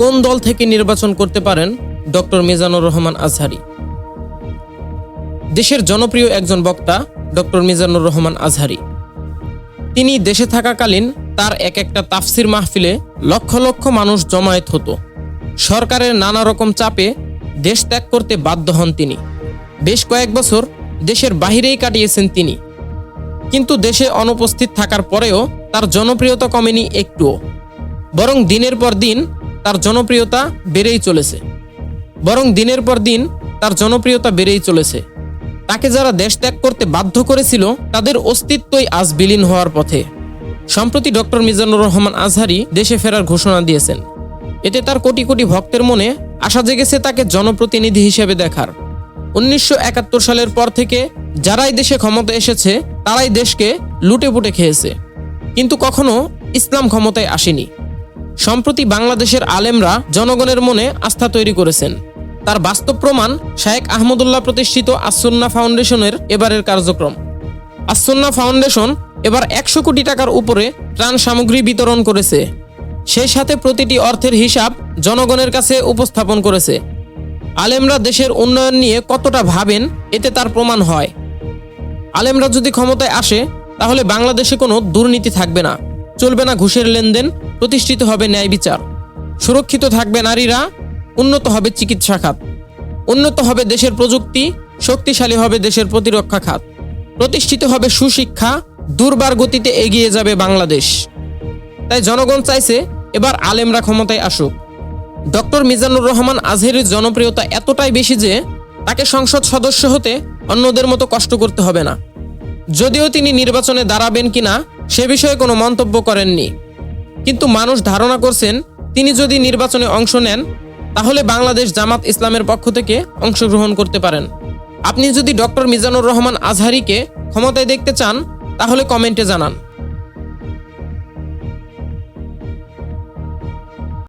কোন দল থেকে নির্বাচন করতে পারেন? ডক্টর মিজানুর রহমান আজহারি। দেশের জনপ্রিয় একজন বক্তা, ডক্টর মিজানুর রহমান আজহারি। তিনি দেশে থাকাকালীন তার এক একটা তাফসির মাহফিলে লক্ষ লক্ষ মানুষ জমায়েত হতো। সরকারের নানা রকম চাপে দেশ ত্যাগ করতে বাধ্য হন তিনি। বেশ কয়েক বছর দেশের বাহিরেই কাটিয়েছেন তিনি। কিন্তু দেশে অনুপস্থিত থাকার পরেও তার জনপ্রিয়তা কমেনি একটুও। বরং দিনের পর দিন তার জনপ্রিয়তা বেড়েই চলেছে। বরং দিনের পর দিন তার জনপ্রিয়তা বেড়েই চলেছে। তাকে যারা দেশ ত্যাগ করতে বাধ্য করেছিল, তাদের অস্তিত্বই আজ বিলীন হওয়ার পথে। সম্প্রতি ডক্টর মিজানুর রহমান আজহারি দেশে ফেরার ঘোষণা দিয়েছেন। এতে তার কোটি কোটি ভক্তের মনে আশা জেগেছে তাকে জনপ্রতিনিধি হিসেবে দেখার। উনিশশো একাত্তর সালের পর থেকে যারাই দেশে ক্ষমতা এসেছে, তারাই দেশকে লুটে পুটে খেয়েছে। কিন্তু কখনো ইসলাম ক্ষমতায় আসেনি। সম্প্রতি বাংলাদেশের আলেমরা জনগণের মনে আস্থা তৈরি করেছেন। তার বাস্তব প্রমাণ শায়েক আহমদুল্লাহ প্রতিষ্ঠিত আসন্না ফাউন্ডেশনের এবারের কার্যক্রম। আসন্না ফাউন্ডেশন এবার একশো কোটি টাকার উপরে ত্রাণ সামগ্রী বিতরণ করেছে। সেই সাথে প্রতিটি অর্থের হিসাব জনগণের কাছে উপস্থাপন করেছে। আলেমরা দেশের উন্নয়ন নিয়ে কতটা ভাবেন, এতে তার প্রমাণ হয়। আলেমরা যদি ক্ষমতায় আসে, তাহলে বাংলাদেশে কোনো দুর্নীতি থাকবে না। চলবে না ঘুষের লেনদেন প্রতিষ্ঠিত হবে ন্যায় বিচার। সুরক্ষিত থাকবে নারীরা, উন্নত হবে চিকিৎসা খাত। উন্নত হবে দেশের প্রযুক্তি, শক্তিশালী হবে দেশের প্রতিরক্ষা খাত। প্রতিষ্ঠিত হবে সুশিক্ষা, দুর্বার গতিতে এগিয়ে যাবে বাংলাদেশ। তাই জনগণ চাইছে এবার আলেমরা ক্ষমতায় আসুক। ডক্টর মিজানুর রহমান আজহেরের জনপ্রিয়তা এতটাই বেশি যে তাকে সংসদ সদস্য হতে অন্যদের মতো কষ্ট করতে হবে না। যদিও তিনি নির্বাচনে দাঁড়াবেন কিনা সে বিষয়ে কোনো মন্তব্য করেননি। কিন্তু মানুষ ধারণা করছেন তিনি যদি নির্বাচনে অংশ নেন, তাহলে বাংলাদেশ জামাত ইসলামের পক্ষ থেকে অংশগ্রহণ করতে পারেন। আপনি যদি ডক্টর মিজানুর রহমান আজহারিকে ক্ষমতায় দেখতে চান, তাহলে কমেন্টে জানান।